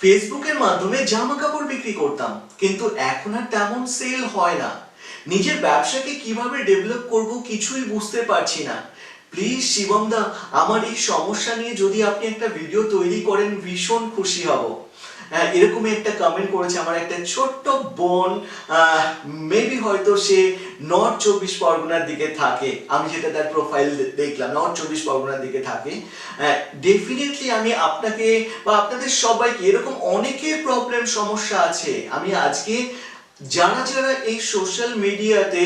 ফেসবুকের মাধ্যমে জামা কাপড় বিক্রি করতাম, কিন্তু এখন আর তেমন সেল হয় না। নিজের ব্যবসাকে কীভাবে ডেভেলপ করব কিছুই বুঝতে পারছি না। প্লিজ শিবম দা আমার এই সমস্যা নিয়ে যদি আপনি একটা ভিডিও তৈরি করেন, ভীষণ খুশি হব। এরকমই একটা কমেন্ট করেছে আমার একটা ছোট্ট বোন মেবি হয়তো সে নর্থ চব্বিশ পরগনার দিকে থাকে। আমি যেটা তার প্রোফাইল দেখলাম নর্থ চব্বিশ পরগনার দিকে থাকে। ডেফিনেটলি আমি আপনাকে বা আপনাদের সবাইকে, এরকম অনেকের প্রবলেম সমস্যা আছে। আমি আজকে যারা যারা এই সোশ্যাল মিডিয়াতে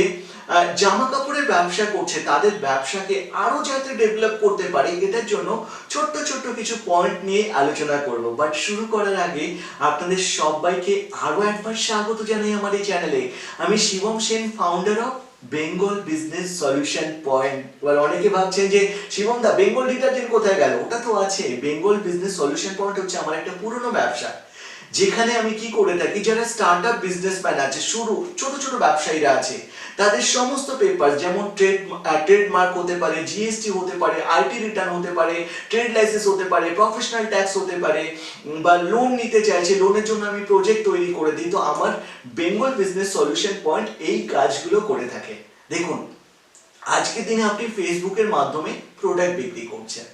জামা কাপড়ের ব্যবসা করছে, তাদের ব্যবসাকে আরও যাতে ডেভেলপ করতে পারে এটার জন্য ছোট্ট ছোট্ট কিছু পয়েন্ট নিয়ে আলোচনা করব। বাট শুরু করার আগে আপনাদের সবাইকে আরও একবার স্বাগত জানাই আমার এই চ্যানেলে আমি Shivam Sen founder of Bengal business solution point এবার অনেকে ভাবছেন যে, শিবম দা বেঙ্গল ডিটারজেন্ট কোথায় গেল? ওটা তো আছে। বেঙ্গল বিজনেস সলিউশন পয়েন্ট হচ্ছে আমার একটা পুরনো ব্যবসা। যেখানে আমি কি করে থাকি, যারা স্টার্ট আপ বিজনেসম্যান আছে, শুরু, ছোট ছোট ব্যবসায়ীরা আছে তাদের সমস্ত পেপার যেমন ট্রেড ট্রেডমার্ক হতে পারে জিএসটি হতে পারে আইটি রিটার্ন হতে পারে ট্রেড লাইসেন্স হতে পারে প্রফেশনাল ট্যাক্স হতে পারে বা লোন নিতে চাইছে লোনের জন্য আমি প্রজেক্ট তৈরি করে দিই। তো আমার বেঙ্গল বিজনেস সলিউশন পয়েন্ট এই কাজগুলো করে থাকে। দেখুন আজকের দিনে আপনি ফেসবুকের মাধ্যমে প্রোডাক্ট বিক্রি করছেন।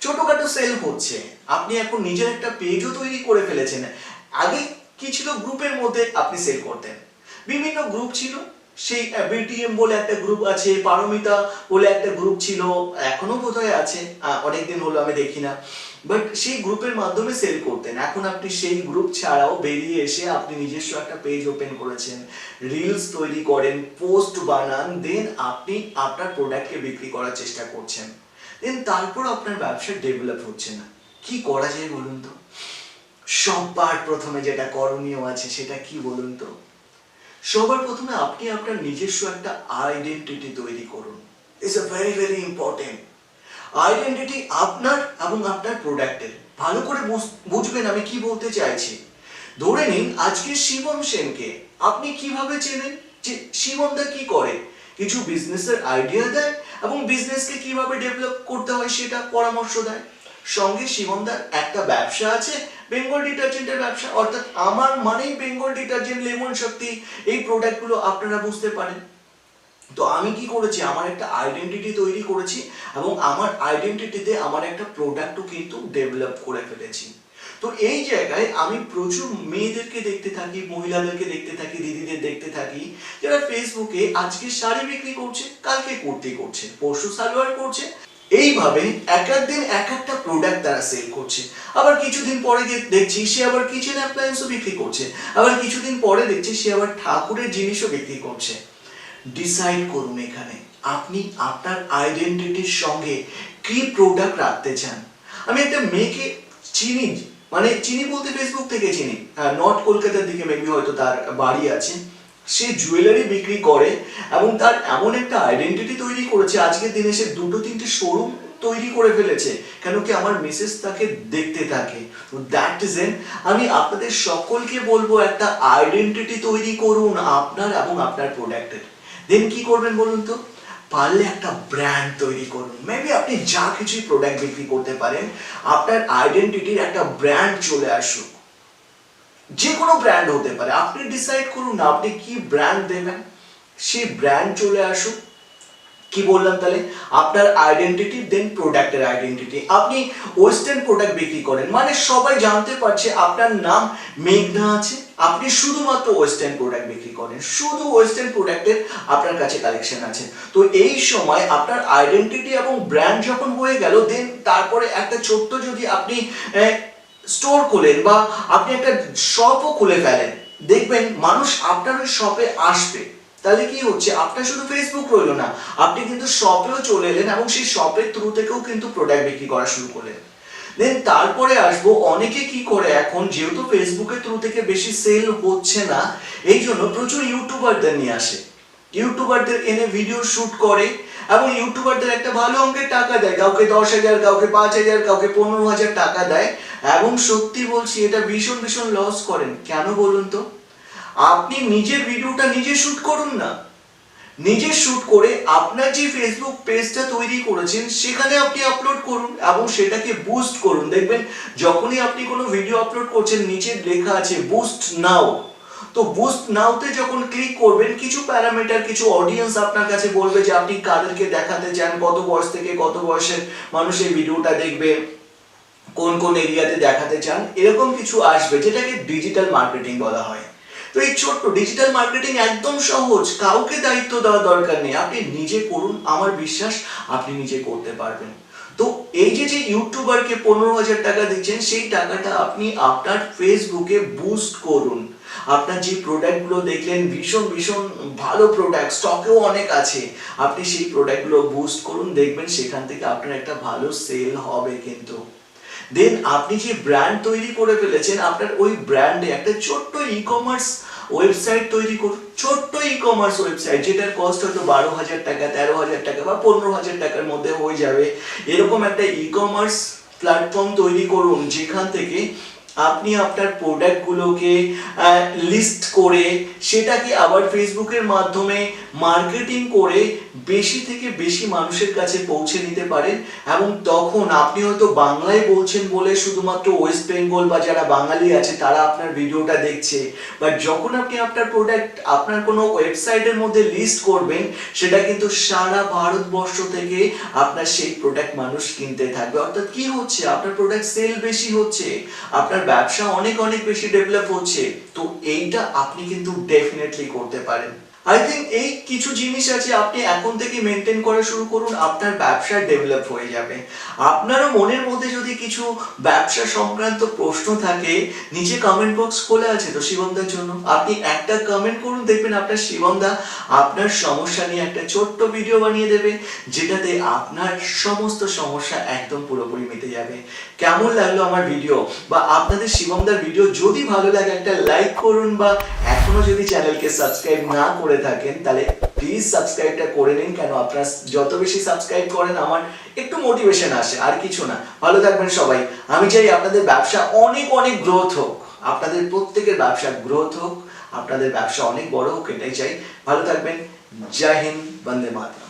ছোটখাটো সেল হচ্ছে। আপনি এখন নিজের একটা পেজও তৈরি করে ফেলেছেন। আগে কি ছিল? গ্রুপের মধ্যে আপনি সেল করতেন। বিভিন্ন গ্রুপ ছিল। সেই বিটিএম বলে একটা গ্রুপ আছে, পারমিতা বলে একটা গ্রুপ ছিল, এখনও বোধহয় আছে। অনেকদিন হলো আমি দেখি না। বাট সেই গ্রুপের মাধ্যমে সেল করতেন। এখন আপনি সেই গ্রুপ ছাড়াও বেরিয়ে এসে আপনি নিজস্ব একটা পেজ ওপেন করেছেন রিলস তৈরি করেন পোস্ট বানান দেন আপনি আপনার প্রোডাক্টকে বিক্রি করার চেষ্টা করছেন। দেন তারপর আপনার ব্যবসা ডেভেলপ হচ্ছে না। কি করা যায় বলুন তো? সবার প্রথমে যেটা করণীয় আছে সেটা কি বলুন তো? সবার প্রথমে আপনি আপনার নিজস্ব একটা আইডেন্টিটি তৈরি করুন। It's a very very important identity আপনার এবং আপনার প্রোডাক্টের ভালো করে বুঝ- বুঝবেন আমি কি বলতে চাইছি। ধরে নিন, আজকে শিবম সেনকে আপনি কীভাবে চেনেন? যে শিবম দা কি করে? কিছু বিজনেসের আইডিয়া দেয় এবং বিজনেসকে কীভাবে ডেভেলপ করতে হয় সেটা পরামর্শ দেয়। সঙ্গে শিবমদার একটা ব্যবসা আছে বেঙ্গল ডিটারজেন্টের ব্যবসা। অর্থাৎ আমার মানেই বেঙ্গল ডিটারজেন্ট লেমন শক্তি, এই প্রোডাক্টগুলো আপনারা বুঝতে পারেন। তো আমি কি করেছি? আমার একটা আইডেন্টিটি তৈরি করেছি এবং আমার আইডেন্টিটিতে আমার একটা প্রোডাক্টও কিন্তু ডেভেলপ করে ফেলেছি। তো এই জায়গায় আমি প্রচুর মেয়েদেরকে দেখতে থাকি, মহিলাদেরকে দেখতে থাকি, দিদিদের দেখতে থাকি, যারা ফেসবুকে আজকে শাড়ি বিক্রি করছে, কালকে কুর্তি করছে, পরশু সালোয়ার করছে। এইভাবে এক দিন এক একটা প্রোডাক্ট তারা সেল করছে। আবার কিছুদিন পরে দেখছি সে আবার কিচেন অ্যাপ্লায়েন্সও বিক্রি করছে। আবার কিছুদিন পরে দেখছি সে আবার ঠাকুরের জিনিসও বিক্রি করছে। ডিসাইড করুন এখানে, আপনি আপনার আইডেন্টিটির সঙ্গে কি প্রোডাক্ট রাখতে চান? আমি একটা মেয়েকে চিনি মানে চিনি বলতে ফেসবুক থেকে চিনি। নর্থ কলকাতার দিকে মেবি হয়তো তার বাড়ি আছে। সে জুয়েলারি বিক্রি করে এবং তার এমন একটা আইডেন্টিটি তৈরি করেছে, আজকের দিনে সে দুটো তিনটে শোরুম তৈরি করে ফেলেছে, কেন কি আমার মিসেস তাকে দেখতে থাকে? তো দ্যাট ইজ এন আমি আপনাদের সকলকে বলব, একটা আইডেন্টিটি তৈরি করুন আপনার এবং আপনার প্রোডাক্টের দেন কি করবেন বলুন তো? পারলে একটা ব্র্যান্ড তৈরি করুন। মেবি আপনি যা কিছুই প্রোডাক্ট বিক্রি করতে পারেন, আপনার আইডেন্টিটির একটা ব্র্যান্ড চলে আসুক। যে কোনো ব্র্যান্ড হতে পারে। আপনি ডিসাইড করুন আপনি কি ব্র্যান্ড দেবেন, সেই ব্র্যান্ড চলে আসুক। কি বললাম তাহলে? আপনার আইডেন্টিটি দেন প্রোডাক্টের আইডেন্টিটি আপনি ওয়েস্টার্ন প্রোডাক্ট বিক্রি করেন মানে সবাই জানতে পারছে আপনার নাম মেঘনা আছে। আপনি শুধুমাত্র ওয়েস্টার্ন প্রোডাক্ট বিক্রি করেন, শুধু ওয়েস্টার্ন প্রোডাক্টের আপনার কাছে কালেকশন আছে। তো এই সময় আপনার আইডেন্টিটি এবং ব্র্যান্ড যখন হয়ে গেল দেন তারপরে একটা ছোট্ট যদি আপনি স্টোর খোলেন বা আপনি একটা শপও খুলে ফেলেন, দেখবেন মানুষ আপনার ওই শপে আসবে। তাহলে কি হচ্ছে? আপনার শুধু ফেসবুক রইল না, আপনি কিন্তু শপেও চলে এলেন এবং সেই শপের থ্রু থেকেও কিন্তু প্রোডাক্ট বিক্রি করা শুরু করলেন। দেন তারপরে আসব, অনেকে কি করে এখন, যেহেতু ফেসবুকের থ্রু থেকে বেশি সেল হচ্ছে না এই জন্য প্রচুর ইউটিউবারদের নিয়ে আসে। ইউটিউবারদের এনে ভিডিও শুট করে এবং ইউটিউবারদের একটা ভালো অঙ্কের টাকা দেয়। কাউকে দশ হাজার, কাউকে পাঁচ হাজার, কাউকে পনেরো হাজার টাকা দেয়। এবং সত্যি বলছি, এটা ভীষণ ভীষণ লস করেন। কেন বলুন তো? আপনি নিজের ভিডিওটা নিজে শুট করুন না। নিজে শুট করে আপনার যে ফেসবুক পেজটা তৈরি করেছেন, সেখানে আপনি আপলোড করুন এবং সেটাকে বুস্ট করুন। দেখবেন, যখনই আপনি কোনো ভিডিও আপলোড করছেন, নিচে লেখা আছে বুস্ট নাও তো বুস্ট নাওতে যখন ক্লিক করবেন, কিছু প্যারামিটার কিছু অডিয়েন্স আপনার কাছে বলবে যে আপনি কাদেরকে দেখাতে চান, কত বয়স থেকে কত বয়সের মানুষ এই ভিডিওটা দেখবে, কোন কোন এরিয়াতে দেখাতে চান, এরকম কিছু আসবে, যেটাকে ডিজিটাল মার্কেটিং বলা হয়। তো এই ছোট্ট ডিজিটাল মার্কেটিং একদম সহজ, কাউকে দায়িত্ব দেওয়ার দরকার নেই, আপনি নিজে করুন, আমার বিশ্বাস আপনি নিজে করতে পারবেন। তো এই যে যে ইউটিউবারকে পনেরো হাজার টাকা দিচ্ছেন, সেই টাকাটা আপনি আপনার ফেসবুকে বুস্ট করুন। আপনার যে প্রোডাক্টগুলো দেখলেন, ভীষণ ভীষণ ভালো প্রোডাক্ট স্টকেও অনেক আছে। আপনি সেই প্রোডাক্টগুলো বুস্ট করুন, দেখবেন সেখান থেকে আপনার একটা ভালো সেল হবে কিন্তু। দেন আপনি যে ব্র্যান্ড তৈরি করে ফেলেছেন, আপনার ওই ব্র্যান্ডে একটা ছোট্ট ই কমার্স ওয়েবসাইট তৈরি করুন। ছোট্ট ই কমার্স ওয়েবসাইট যেটার কস্ট হয়তো বারো হাজার টাকা, তেরো হাজার টাকা বা পনেরো হাজার টাকার মধ্যে হয়ে যাবে। এরকম একটা ই কমার্স প্ল্যাটফর্ম তৈরি করুন, যেখান থেকে আপনি আপনার প্রোডাক্টগুলোকে লিস্ট করে সেটাকে আবার ফেসবুকের মাধ্যমে মার্কেটিং করে বেশি থেকে বেশি মানুষের কাছে পৌঁছে নিতে পারেন এবং তখন আপনি হয়তো বাংলায় বলছেন বলে শুধুমাত্র ওয়েস্ট বেঙ্গল বা যারা বাঙালি আছে তারা আপনার ভিডিওটা দেখছে। বাট যখন আপনি আপনার প্রোডাক্ট আপনার কোনো ওয়েবসাইটের মধ্যে লিস্ট করবেন, সেটা কিন্তু সারা ভারতবর্ষ থেকে আপনার সেই প্রোডাক্ট মানুষ কিনতে থাকবে। অর্থাৎ কি হচ্ছে? আপনার প্রোডাক্ট সেল বেশি হচ্ছে। আপনার ব্যবসা অনেক অনেক বেশি ডেভেলপ হচ্ছে। তো এইটা আপনি কিন্তু ডেফিনেটলি করতে পারেন। আই থিঙ্ক এই কিছু জিনিস আছে, আপনি এখন থেকে মেনটেন করা শুরু করুন, আপনার ব্যবসা ডেভেলপ হয়ে যাবে। আপনারও মনের মধ্যে যদি কিছু ব্যবসা সংক্রান্ত প্রশ্ন থাকে, নিচে কমেন্ট বক্স খোলা আছে তো শিবমদার জন্য। আপনি একটা কমেন্ট করুন, দেখবেন আপনার শিবমদা আপনার সমস্যা নিয়ে একটা ছোট্ট ভিডিও বানিয়ে দেবে, যেটাতে আপনার সমস্ত সমস্যা একদম পুরোপুরি মিটে যাবে। কেমন লাগল আমার ভিডিও বা আপনাদের শিবমদার ভিডিও যদি ভালো লাগে, একটা লাইক করুন বা এখনও যদি চ্যানেলকে সাবস্ক্রাইব না করে থাকেন, তাহলে প্লিজ সাবস্ক্রাইবটা করে নিন, কেন আপনারা যত বেশি সাবস্ক্রাইব করেন, আমার একটু মোটিভেশন আসে, আর কিছু না। ভালো থাকবেন সবাই। আমি চাই আপনাদের ব্যবসা অনেক অনেক গ্রোথ হোক। আপনাদের প্রত্যেকের ব্যবসা গ্রোথ হোক, আপনাদের ব্যবসা অনেক বড় হোক, এটাই চাই। ভালো থাকবেন। জয় হিন্দ, বন্দে মাতরম।